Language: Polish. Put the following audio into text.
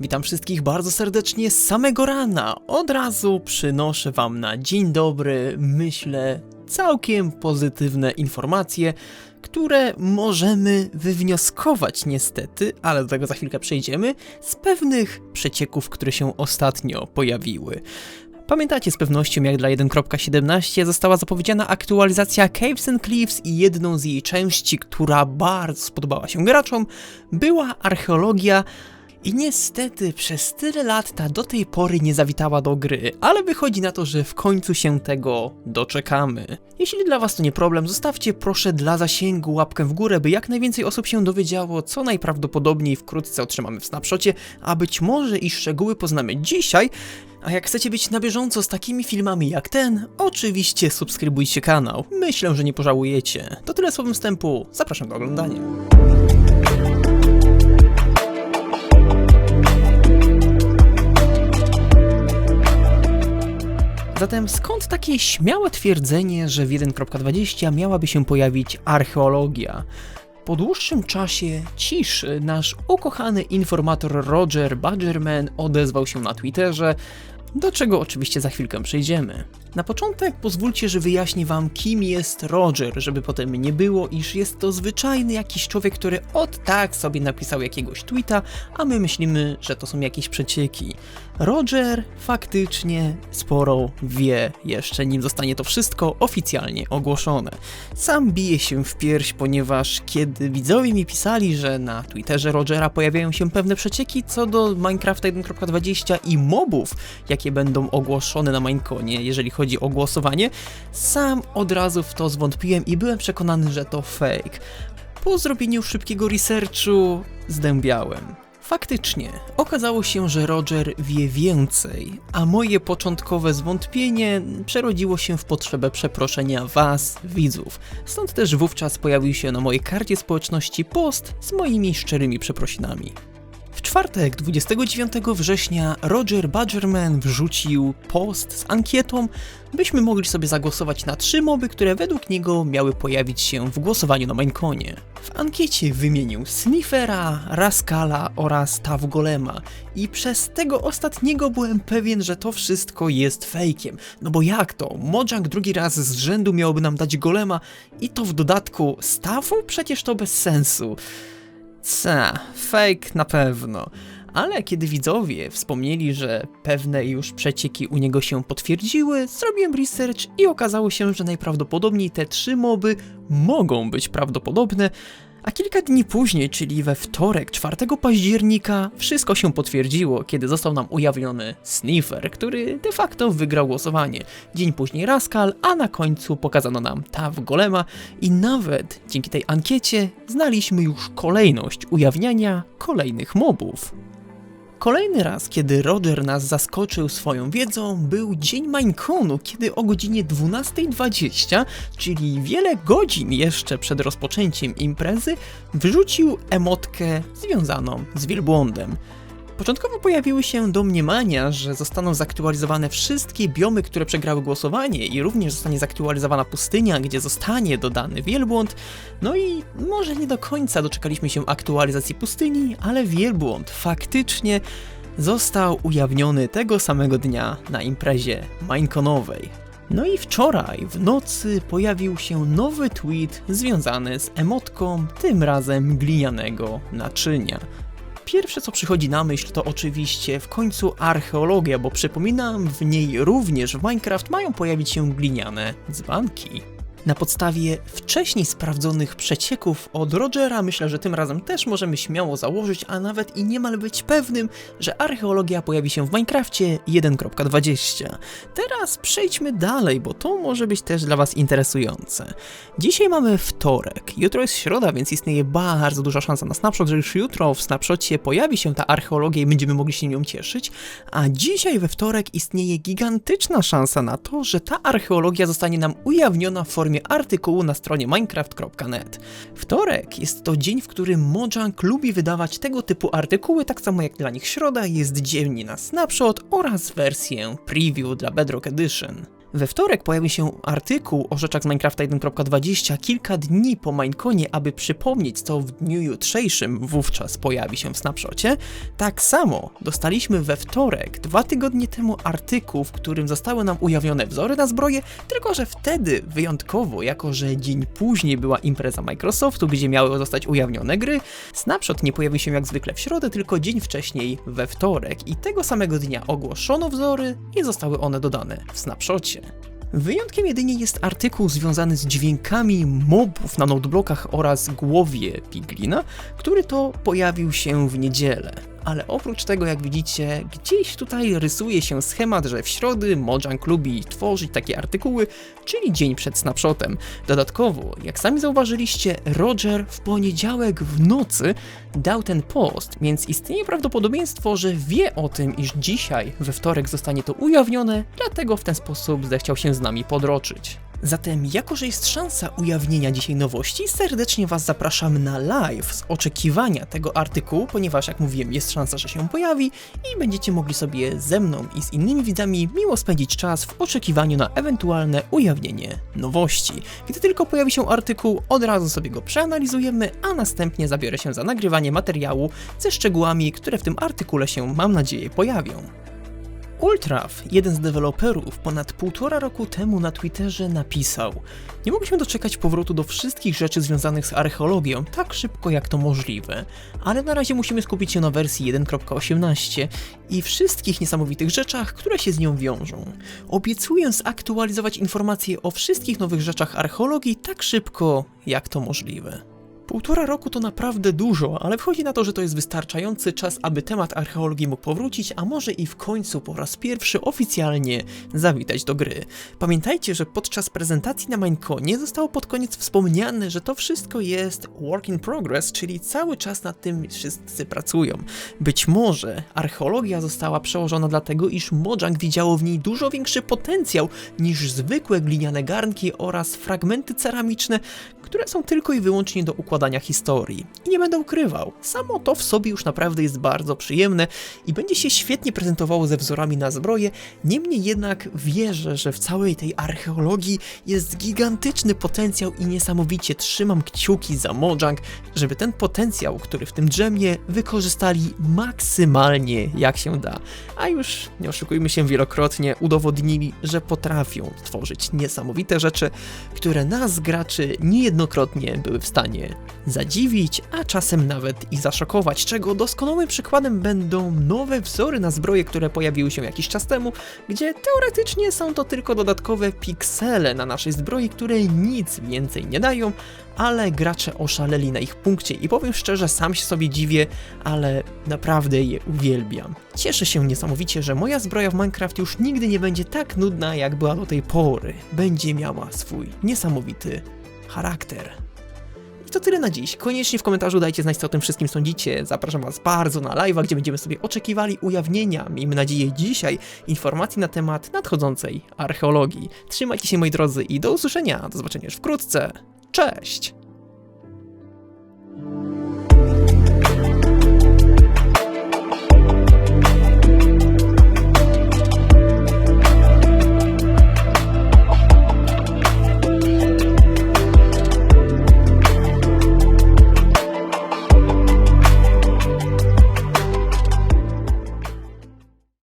Witam wszystkich bardzo serdecznie z samego rana. Od razu przynoszę Wam na dzień dobry, myślę, całkiem pozytywne informacje, które możemy wywnioskować niestety, ale do tego za chwilkę przejdziemy, z pewnych przecieków, które się ostatnio pojawiły. Pamiętacie z pewnością, jak dla 1.17 została zapowiedziana aktualizacja Caves and Cliffs i jedną z jej części, która bardzo spodobała się graczom, była archeologia, i niestety przez tyle lat ta do tej pory nie zawitała do gry, ale wychodzi na to, że w końcu się tego doczekamy. Jeśli dla was to nie problem, zostawcie proszę dla zasięgu łapkę w górę, by jak najwięcej osób się dowiedziało, co najprawdopodobniej wkrótce otrzymamy w snapshocie, a być może i szczegóły poznamy dzisiaj. A jak chcecie być na bieżąco z takimi filmami jak ten, oczywiście subskrybujcie kanał. Myślę, że nie pożałujecie. To tyle słowem wstępu, zapraszam do oglądania. Zatem skąd takie śmiałe twierdzenie, że w 1.20 miałaby się pojawić archeologia? Po dłuższym czasie ciszy nasz ukochany informator Roger Badgerman odezwał się na Twitterze, do czego oczywiście za chwilkę przejdziemy. Na początek pozwólcie, że wyjaśnię wam, kim jest Roger, żeby potem nie było, iż jest to zwyczajny jakiś człowiek, który od tak sobie napisał jakiegoś tweeta, a my myślimy, że to są jakieś przecieki. Roger faktycznie sporo wie jeszcze, nim zostanie to wszystko oficjalnie ogłoszone. Sam bije się w pierś, ponieważ kiedy widzowie mi pisali, że na Twitterze Rogera pojawiają się pewne przecieki co do Minecrafta 1.20 i mobów, jakie będą ogłoszone na Mineconie, jeżeli chodzi o głosowanie, sam od razu w to zwątpiłem i byłem przekonany, że to fake. Po zrobieniu szybkiego researchu zdębiałem. Faktycznie, okazało się, że Roger wie więcej, a moje początkowe zwątpienie przerodziło się w potrzebę przeproszenia Was, widzów. Stąd też wówczas pojawił się na mojej karcie społeczności post z moimi szczerymi przeprosinami. Czwartek, 29 września, Roger Badgerman wrzucił post z ankietą, byśmy mogli sobie zagłosować na trzy moby, które według niego miały pojawić się w głosowaniu na Mineconie. W ankiecie wymienił Sniffera, Raskala oraz Tav Golema i przez tego ostatniego byłem pewien, że to wszystko jest fejkiem. No bo jak to? Mojang drugi raz z rzędu miałoby nam dać Golema i to w dodatku Stawu? Przecież to bez sensu. Ca, fake na pewno. Ale kiedy widzowie wspomnieli, że pewne już przecieki u niego się potwierdziły, zrobiłem research i okazało się, że najprawdopodobniej te trzy moby mogą być prawdopodobne, a kilka dni później, czyli we wtorek, 4 października, wszystko się potwierdziło, kiedy został nam ujawniony Sniffer, który de facto wygrał głosowanie. Dzień później Raskal, a na końcu pokazano nam Tav Golema i nawet dzięki tej ankiecie znaliśmy już kolejność ujawniania kolejnych mobów. Kolejny raz, kiedy Roger nas zaskoczył swoją wiedzą, był dzień Mineconu, kiedy o godzinie 12.20, czyli wiele godzin jeszcze przed rozpoczęciem imprezy, wrzucił emotkę związaną z wielbłądem. Początkowo pojawiły się domniemania, że zostaną zaktualizowane wszystkie biomy, które przegrały głosowanie i również zostanie zaktualizowana pustynia, gdzie zostanie dodany wielbłąd. No i może nie do końca doczekaliśmy się aktualizacji pustyni, ale wielbłąd faktycznie został ujawniony tego samego dnia na imprezie Mineconowej. No i wczoraj w nocy pojawił się nowy tweet związany z emotką, tym razem glinianego naczynia. Pierwsze co przychodzi na myśl to oczywiście w końcu archeologia, bo przypominam, w niej również w Minecraft mają pojawić się gliniane dzbanki. Na podstawie wcześniej sprawdzonych przecieków od Rogera myślę, że tym razem też możemy śmiało założyć, a nawet i niemal być pewnym, że archeologia pojawi się w Minecrafcie 1.20. Teraz przejdźmy dalej, bo to może być też dla Was interesujące. Dzisiaj mamy wtorek, jutro jest środa, więc istnieje bardzo duża szansa na snapshot, że już jutro w snapshocie pojawi się ta archeologia i będziemy mogli się nią cieszyć, a dzisiaj we wtorek istnieje gigantyczna szansa na to, że ta archeologia zostanie nam ujawniona w formie formie artykułu na stronie minecraft.net. Wtorek jest to dzień, w którym Mojang lubi wydawać tego typu artykuły, tak samo jak dla nich środa jest dzień na snapshot oraz wersję preview dla Bedrock Edition. We wtorek pojawił się artykuł o rzeczach z Minecrafta 1.20 kilka dni po Mineconie, aby przypomnieć, co w dniu jutrzejszym wówczas pojawi się w snapshocie. Tak samo dostaliśmy we wtorek, dwa tygodnie temu, artykuł, w którym zostały nam ujawnione wzory na zbroję, tylko że wtedy wyjątkowo, jako że dzień później była impreza Microsoftu, gdzie miały zostać ujawnione gry, snapshot nie pojawił się jak zwykle w środę, tylko dzień wcześniej we wtorek i tego samego dnia ogłoszono wzory i zostały one dodane w snapshocie. Wyjątkiem jedynie jest artykuł związany z dźwiękami mobów na noteblockach oraz głowie Piglina, który to pojawił się w niedzielę. Ale oprócz tego, jak widzicie, gdzieś tutaj rysuje się schemat, że w środy Mojang lubi tworzyć takie artykuły, czyli dzień przed snapshotem. Dodatkowo, jak sami zauważyliście, Roger w poniedziałek w nocy dał ten post, więc istnieje prawdopodobieństwo, że wie o tym, iż dzisiaj, we wtorek, zostanie to ujawnione, dlatego w ten sposób zechciał się z nami podroczyć. Zatem, jako że jest szansa ujawnienia dzisiaj nowości, serdecznie Was zapraszam na live z oczekiwania tego artykułu, ponieważ, jak mówiłem, jest szansa, że się pojawi i będziecie mogli sobie ze mną i z innymi widzami miło spędzić czas w oczekiwaniu na ewentualne ujawnienie nowości. Gdy tylko pojawi się artykuł, od razu sobie go przeanalizujemy, a następnie zabiorę się za nagrywanie materiału ze szczegółami, które w tym artykule się, mam nadzieję, pojawią. Ultraf, jeden z deweloperów, ponad półtora roku temu na Twitterze napisał: Nie się doczekać powrotu do wszystkich rzeczy związanych z archeologią tak szybko jak to możliwe, ale na razie musimy skupić się na wersji 1.18 i wszystkich niesamowitych rzeczach, które się z nią wiążą. Obiecuję zaktualizować informacje o wszystkich nowych rzeczach archeologii tak szybko jak to możliwe. Półtora roku to naprawdę dużo, ale wchodzi na to, że to jest wystarczający czas, aby temat archeologii mógł powrócić, a może i w końcu po raz pierwszy oficjalnie zawitać do gry. Pamiętajcie, że podczas prezentacji na Mineconie zostało pod koniec wspomniane, że to wszystko jest work in progress, czyli cały czas nad tym wszyscy pracują. Być może archeologia została przełożona dlatego, iż Mojang widziało w niej dużo większy potencjał niż zwykłe gliniane garnki oraz fragmenty ceramiczne, które są tylko i wyłącznie do układania historii. Nie będę ukrywał, samo to w sobie już naprawdę jest bardzo przyjemne i będzie się świetnie prezentowało ze wzorami na zbroję, niemniej jednak wierzę, że w całej tej archeologii jest gigantyczny potencjał i niesamowicie trzymam kciuki za Mojang, żeby ten potencjał, który w tym drzemie, wykorzystali maksymalnie jak się da. A już, nie oszukujmy się, wielokrotnie udowodnili, że potrafią tworzyć niesamowite rzeczy, które nas, graczy, niejednokrotnie były w stanie zadziwić, a czasem nawet i zaszokować, czego doskonałym przykładem będą nowe wzory na zbroje, które pojawiły się jakiś czas temu, gdzie teoretycznie są to tylko dodatkowe piksele na naszej zbroi, które nic więcej nie dają, ale gracze oszaleli na ich punkcie i powiem szczerze, sam się sobie dziwię, ale naprawdę je uwielbiam. Cieszę się niesamowicie, że moja zbroja w Minecraft już nigdy nie będzie tak nudna, jak była do tej pory. Będzie miała swój niesamowity charakter. I to tyle na dziś. Koniecznie w komentarzu dajcie znać, co o tym wszystkim sądzicie. Zapraszam Was bardzo na live'a, gdzie będziemy sobie oczekiwali ujawnienia, miejmy nadzieję dzisiaj, informacji na temat nadchodzącej archeologii. Trzymajcie się moi drodzy i do usłyszenia. Do zobaczenia już wkrótce. Cześć!